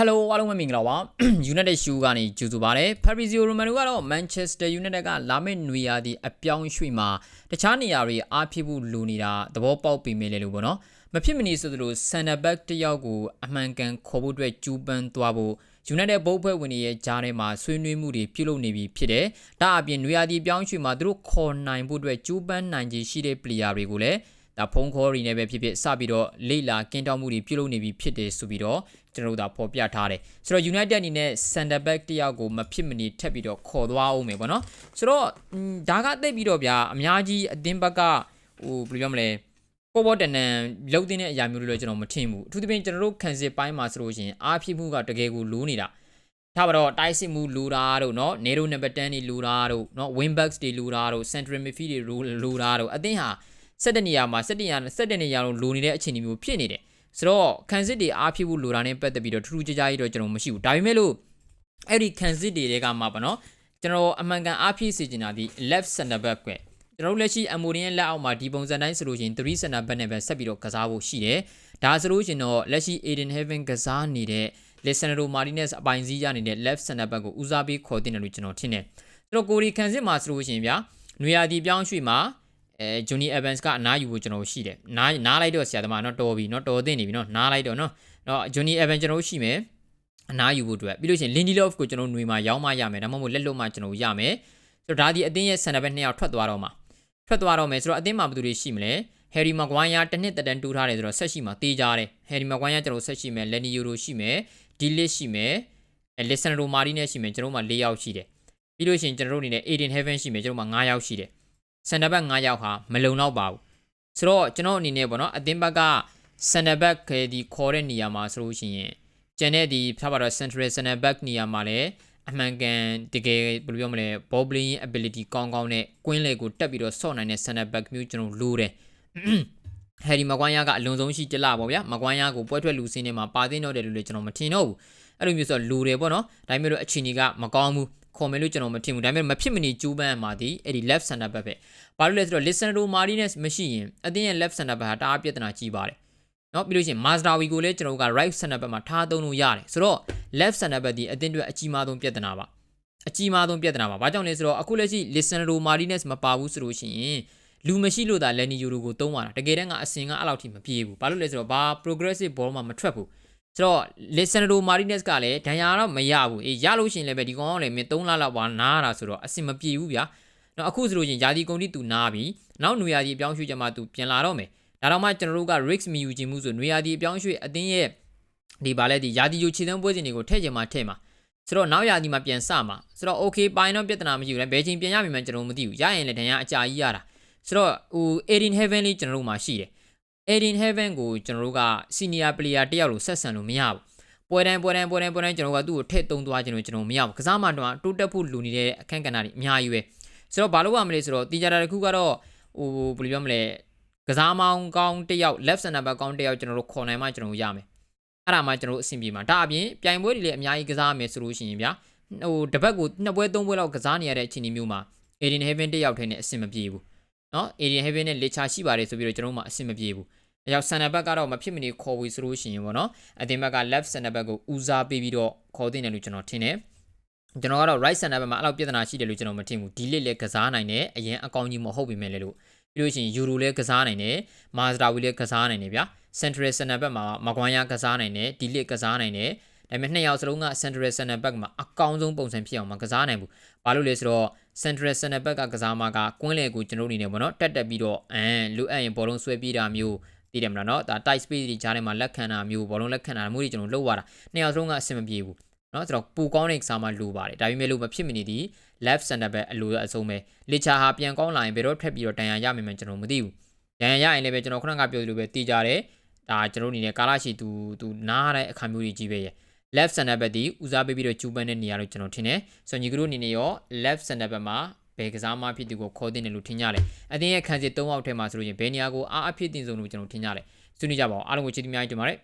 Hello အားလုံးပဲမင်္ဂလာပါ United Shoe ကနေကြိုဆိုပါရစေ Fabrizio Romano ကတော့ Manchester United ကလာမယ့်နွေရာသီအပြောင်းရွှေ့မှာတခြားနေရာတွေအားဖြစ်ဖို့လိုနေတာသဘောပေါက်ပြီမယ်လေလို့ပေါ့နော်မဖြစ်မနေဆိုသလို center back တစ်ယောက်ကိုအမှန်ကန်ခေါ်ဖို့အတွက်ကြိုးပမ်းသွားဖို့ United ဘုတ်ဖွဲ့ဝင်တွေရဲ့ကြားထဲမှာဆွေးနွေးမှုတွေပြုလုပ်နေပြီဖြစ်တယ်ဒါအပြင်နွေရာသီပြောင်းရွှေ့မှာသူတို့ခေါ်နိုင်ဖို့အတွက်ကြိုးပမ်းနိုင်ခြေရှိတဲ့ player တွေကိုလည်း ဒါဖုန်းခေါ်ရီနဲ့ပဲဖြစ်ဖြစ်စပြီးတော့လိလာကင်းတောက်မှုတွေပြုလုပ်နေပြီဖြစ်တယ်ဆိုပြီးတော့ကျွန်တော်တို့ဒါဖော်ပြထားတယ်ဆိုတော့ United အနေနဲ့ center back တယောက်ကိုမဖြစ်မနေထပ်ပြီးတော့ခေါ်သွားအောင်မယ်ပေါ့နော်ဆိုတော့ဒါကတိတ်ပြီးတော့ဗျာအများကြီးအသင်းဘက်ကဟိုဘယ်လိုပြောမလဲပေါ်ပေါ်တန်တန်လှုပ်တဲ့အရာမျိုးတွေလည်းကျွန်တော်မထင်ဘူးအထူးသဖြင့်ကျွန်တော်တို့ခံစစ်ပိုင်းမှာဆိုလို့ရှိရင်အားဖြစ်မှုကတကယ်ကိုလိုးနေတာထားပါတော့တိုက်စစ်မှုလူတာတို့เนาะနေရိုနံပါတ်10တွေလူတာတို့เนาะ wing backs တွေလူတာတို့ central midfield တွေလူတာတို့အသင်းဟာ 17နေရာမှာ17နေရာ17နေရာလုံးလိုနေတဲ့အခြေအနေမျိုးဖြစ်နေတယ်ဆိုတော့ခံစစ်တွေအားဖြစ်ဖို့လိုတာနဲ့ပတ်သက်ပြီးတော့ထူးထူးခြားခြားကြီးတော့ကျွန်တော်မရှိဘူးဒါပေမဲ့လို့အဲ့ဒီခံစစ်တွေကမှပါနော်ကျွန်တော်အမှန်ကန်အားဖြစ်စေချင်တာဒီ left center back ကွကျွန်တော်လက်ရှိအမိုရီရဲ့လက်အောက်မှာဒီပုံစံတိုင်းဆိုလို့ရှိရင်3 center back နဲ့ပဲဆက်ပြီးတော့ကစားဖို့ရှိတယ်ဒါဆိုလို့ရှိရင်တော့လက်ရှိ Aiden Heaven ကစားနေတဲ့ Lisandro Martinez အပိုင်စည်းရနေတဲ့ left center back ကိုဦးစားပေးခေါ်တင်တယ်လို့ကျွန်တော်ထင်တယ်ကျွန်တော်ကိုရီခံစစ်မှာဆိုလို့ရှိရင်ဗျာနွေရာသီပြောင်းရွှေ့မှာ အဲဂျွန်နီအဗန်စ်ကအနားယူဖို့ကျွန်တော်ရှိတယ်နားနားလိုက်တော့ဆရာသမားနော်တော်ပြီနော်တော်သိနေပြီနော်နားလိုက်တော့နော်တော့ဂျွန်နီအဗန်ကျွန်တော်ရှိမယ်အနားယူဖို့အတွက်ပြီးလို့ရှိရင်လင်ဒီလော့ဖ်ကိုကျွန်တော်ຫນွေမှာရောင်းမရမယ်ဒါမှမဟုတ်လက်လွတ်မှကျွန်တော်ရမယ်ဆိုတော့ဒါဒီအသင်းရဲ့ဆန်တာဘက်နှစ်ယောက်ထွက်သွားတော့မှာထွက်သွားတော့မယ်ဆိုတော့အသင်းမှာဘယ်သူတွေရှိမလဲဟယ်ရီမကွိုင်းယာတစ်နှစ်တတန်တူးထားတယ်ဆိုတော့ဆက်ရှိမှာတေးကြတယ်ဟယ်ရီမကွိုင်းယာကျွန်တော်ဆက်ရှိမယ်လက်နီယိုရိုရှိမယ်ဒီလစ်ရှိမယ်လစ်ဆန်ရိုမာရီနဲ့ရှိမယ်ကျွန်တော်မှ၄ယောက်ရှိတယ်ပြီးလို့ရှိရင်ကျွန်တော်တို့အနေနဲ့ Aiden Heaven ရှိမယ်ကျွန်တော်မှ9ယောက်ရှိတယ် စန်တာဘက်9ယောက်ဟာမလုံတော့ပါဘူးဆိုတော့ကျွန်တော်အနေနဲ့ပေါ့နော်အသင်းဘက်ကစန်တာဘက်ခဲဒီခေါ်တဲ့နေရာမှာဆိုလို့ရှိရင်ကျန်တဲ့ဒီဖျားပါတော့ central center back နေရာမှာလည်းအမှန်ကန်တကယ်ဘယ်လိုပြောမလဲ ball playing ability ကောင်းကောင်းနဲ့ကွင်းလေကိုတက်ပြီးတော့ဆော့နိုင်တဲ့ center back မျိုးကျွန်တော်လိုတယ်ဟယ်ရီမကွိုင်းယာကအလွန်ဆုံးရှိကြလားပေါ့ဗျာမကွိုင်းယာကိုပွဲထွက်လူစင်းနေမှာပါသိတော့တယ်လို့လည်းကျွန်တော်မထင်တော့ဘူးအဲ့လိုမျိုးဆိုတော့လူတယ်ပေါ့နော်ဒါပေမဲ့လို့အချိန်ကြီးကမကောင်းဘူး ခေါ်မယ်လို့ကျွန်တော်မထင်ဘူးဒါပေမဲ့မဖြစ်မနေကြိုးပမ်းမှာဒီအဲ့ဒီ left center back ပဲဘာလို့လဲဆိုတော့ Lisandro Martinez မရှိရင်အသင်းရဲ့ left center back ဟာတအားပြဿနာကြီးပါတယ်နော်ပြီးလို့ရှိရင် Mazdawi ကိုလည်းကျွန်တော်က right center back မှာထားသုံးလို့ရတယ်ဆိုတော့ left center back ဒီအသင်းအတွက်အကြီးမားဆုံးပြဿနာပါအကြီးမားဆုံးပြဿနာပါဘာကြောင့်လဲဆိုတော့အခုလက်ရှိ Lisandro Martinez မပါဘူးဆိုလို့ရှိရင်လူမရှိလို့သာ Lenny Yoro ကိုသုံးရတာတကယ်တမ်းကအစင်ကအဲ့လောက်ထိမပြေဘူးဘာလို့လဲဆိုတော့ဘာ progressive ball မှမထွက်ဘူး ဆိုတော့ Lisandro Martinez ကလည်းဒဏ်ရာတော့မရဘူးအေးရလို့ရှိရင်လည်းပဲဒီကောင်ကလည်းမင်း3လလောက်ပါနားရတာဆိုတော့အစင်မပြေဘူးဗျာနော်အခုဆိုလို့ချင်းယာဒီကုန်တိသူနားပြီနောက်နွေယာဒီအပြောင်းရွှေ့ကြမှာသူပြန်လာတော့မယ်ဒါတော့မှကျွန်တော်တို့က risk မယူခြင်းမှုဆိုနွေယာဒီအပြောင်းရွှေ့အတင်းရဲ့ဒီပါလဲဒီယာဒီယူခြေသွင်းပွဲစဉ်တွေကိုထည့်ချင်မှထည့်မှာဆိုတော့နောက်ယာဒီမှာပြန်စမှာဆိုတော့ okay ပိုင်းတော့ပြဿနာမရှိဘူးလေဘယ်ချိန်ပြန်ရပြီမှကျွန်တော်မသိဘူးရရင်လည်းတန်ရအကြာကြီးရတာဆိုတော့ဟို Aiden Heaven လေးကျွန်တော်တို့မှာရှိတယ် Aiden Heaven ကိုကျွန်တော်တို့က senior player တယောက်လို့ဆက်ဆံလို့မရဘူးပွဲတိုင်းပွဲတိုင်းပွဲတိုင်းပွဲတိုင်းကျွန်တော်ကသူ့ကိုထည့်သုံးသွားခြင်းလို့ကျွန်တော်မရဘူးကစားမှတော့တိုးတက်ဖို့လူနေတဲ့အခန့်ကဏ္ဍတွေအများကြီးပဲဆိုတော့ဘာလို့ရမလဲဆိုတော့တီဂျာတာတစ်ခုကတော့ဟိုဘယ်လိုပြောမလဲကစားမောင်းကောင်းတစ်ယောက် left center back ကောင်းတစ်ယောက်ကျွန်တော်တို့ခေါ်နိုင်မှကျွန်တော်တို့ရမယ်အဲ့ဒါမှကျွန်တော်တို့အဆင်ပြေမှာဒါအပြင်ပြိုင်ပွဲတွေလည်းအများကြီးကစားမယ်ဆိုလို့ရှိရင်ဗျာဟိုတပတ်ကိုနှစ်ပွဲသုံးပွဲလောက်ကစားနေရတဲ့အခြေအနေမျိုးမှာ Aiden Heaven တစ်ယောက်ထဲနဲ့အဆင်မပြေဘူးเนาะ Aiden Heaven နဲ့လေချာရှိပါတယ်ဆိုပြီးတော့ကျွန်တော်တို့မှအဆင်မပြေဘူး အဲကြောင့် center back ကတော့မဖြစ်မနေခေါ်ဝေဆိုလို့ရှိရင်ပေါ့နော်အတင်ဘက်က left center back ကိုဦးစားပေးပြီးတော့ခေါ်တင်တယ်လို့ကျွန်တော်ထင်တယ်ကျွန်တော်ကတော့ right center back မှာအဲ့လောက်ပြဿနာရှိတယ်လို့ကျွန်တော်မထင်ဘူးဒီလစ်လည်းကစားနိုင်တယ်အရင်အကောင်းကြီးမဟုတ်ပြီမဲ့လေလို့ပြီးလို့ရှိရင် Euro လည်းကစားနိုင်တယ် Mazraoui လည်းကစားနိုင်တယ်ဗျာ Central center back မှာမကွမ်းရကစားနိုင်တယ်ဒီလစ်ကစားနိုင်တယ်ဒါပေမဲ့နှစ်ယောက်စလုံးက Central center back မှာအကောင်းဆုံးပုံစံဖြစ်အောင်မကစားနိုင်ဘူးဘာလို့လဲဆိုတော့ Central center back ကကစားမှာကကွင်းလေကိုကျွန်တော်အနေနဲ့ပေါ့နော်တက်တက်ပြီးတော့အမ်လိုအပ်ရင်ဘောလုံးဆွဲပြေးတာမျိုး သိတယ်မလားเนาะဒါ tight space တွေကြားထဲမှာလက်ခံတာမျိုးဘောလုံးလက်ခံတာမျိုးတွေကျွန်တော်လုပ်ရတာနှစ်ယောက်စလုံးကအဆင်မပြေဘူးเนาะဆိုတော့ပူကောင်းတဲ့ကစားမှလိုပါတယ်ဒါပေမဲ့လို့မဖြစ်မနေဒီ left center back အလိုအဆုံးပဲလီချာဟာပြန်ကောင်းလာရင်ဘယ်တော့ထက်ပြီးတော့တန်ရာရမယ်မှကျွန်တော်မသိဘူးတန်ရာရရင်လည်းပဲကျွန်တော်ခုနကပြောသလိုပဲတီးကြတယ်ဒါကျွန်တော်အနေနဲ့ကာလာရှိသူသူနားရတဲ့အခါမျိုးတွေကြီးပဲရဲ့ left center back ဒီဦးစားပေးပြီးတော့ကျူပန်တဲ့နေရာလို့ကျွန်တော်ထင်တယ်ဆိုတော့ညီကတို့အနေနဲ့ရော left center back မှာ ဘယ်ကစားမဖြစ်သူကိုခေါ်တင်တယ်လို့ထင်ကြတယ်အတင်းရဲ့ခန်းစစ်၃အောက်ထဲမှာဆိုလို့ရင်ဘယ်နေရာကိုအားအဖြစ်တင်ဆုံးလို့ကျွန်တော်ထင်ကြတယ်ဆွေးနွေးကြပါအောင်အားလုံးကိုချစ်တင်များကြပါရစေ